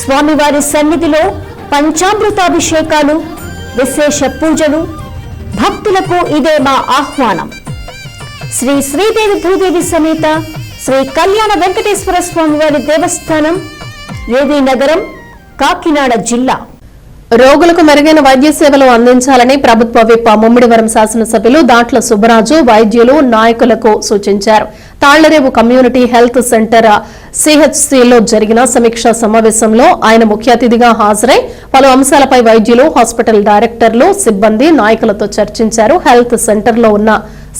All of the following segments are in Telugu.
స్వామివారి సన్నిధిలో పంచామృతాభిషేకాలు విశేష పూజలు భక్తులకు ఇదే మా ఆహ్వానం. శ్రీ శ్రీదేవి భూదేవి సమేత శ్రీ కళ్యాణ వెంకటేశ్వర స్వామివారి దేవస్థానం ఏవి నగరం? కాకినాడ జిల్లా. రోగులకు మెరుగైన వైద్య సేవలు అందించాలని ప్రభుత్వ విప్ ముమ్మిడివరం శాసనసభ్యులు దాట్ల సుబ్బరాజు వైద్యులు నాయకులకు సూచించారు. తాళ్ళరేవు కమ్యూనిటీ హెల్త్ సెంటర్ సిహెచ్సిలో జరిగిన సమీక్షా సమావేశంలో ఆయన ముఖ్య అతిథిగా హాజరై పలు అంశాలపై వైద్యులు హాస్పిటల్ డైరెక్టర్లు సిబ్బంది నాయకులతో చర్చించారు. హెల్త్ సెంటర్లో ఉన్న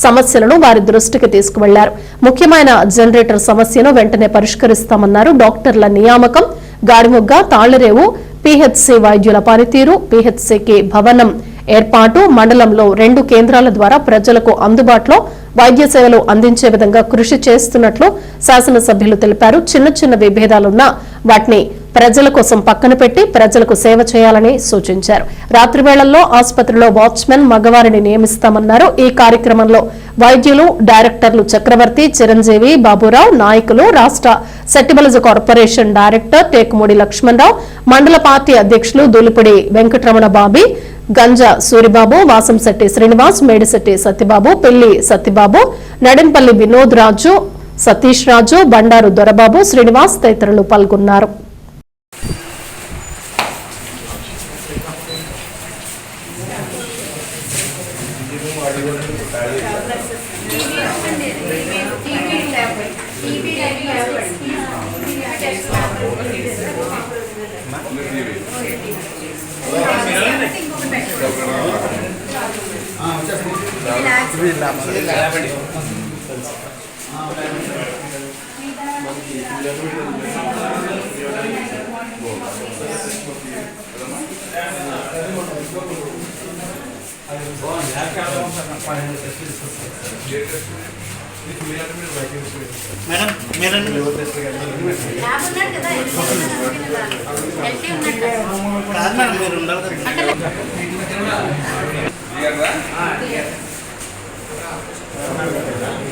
సమస్యలను వారి దృష్టికి తీసుకువెళ్ళారు. ముఖ్యమైన జనరేటర్ సమస్యను వెంటనే పరిష్కరిస్తామన్నారు డాక్టర్ల నియామకం గాడిముగ్గ తాళ్ళరేవు పిహెచ్సి వైద్యుల పనితీరు పిహెచ్సికి భవనం ఏర్పాటు మండలంలో రెండు కేంద్రాల ద్వారా ప్రజలకు అందుబాటులో వైద్య సేవలు అందించే విధంగా కృషి చేస్తున్నట్లు శాసనసభ్యులు తెలిపారు. చిన్న చిన్న విభేదాలున్నా వాటిని ప్రజల కోసం పక్కన పెట్టి ప్రజలకు సేవ చేయాలని సూచించారు. రాత్రి వేళల్లో ఆసుపత్రిలో వాచ్మెన్ మగవారిని నియమిస్తామన్నారు. ఈ కార్యక్రమంలో వైద్యులు డైరెక్టర్లు చక్రవర్తి చిరంజీవి బాబురావు నాయకులు రాష్ట్ర సెట్టిబలజ కార్పొరేషన్ డైరెక్టర్ టేకుమూడి లక్ష్మణరావు మండల పార్టీ అధ్యక్షులు దూలిపూడి వెంకటరమణ బాబీ గంజా సూరిబాబు వాసంశెట్టి శ్రీనివాస్ మేడిశెట్టి సత్యబాబు పెళ్ళి సత్యబాబు నడింపల్లి వినోద్ రాజు సతీష్ రాజు బండారు దొరబాబు శ్రీనివాస్ తదితరులు పాల్గొన్నారు. మేడం మేడం కాదు మేడం మీరు ఉండాలి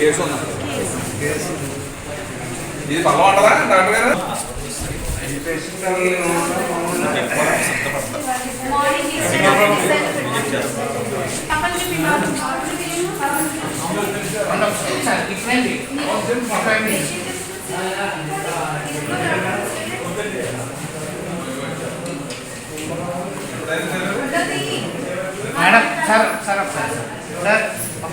కేసు ఉందా ఇది పగలమంటారా డాక్టర్ గారు? మేడం సార్ సార్ ఒకసారి సార్.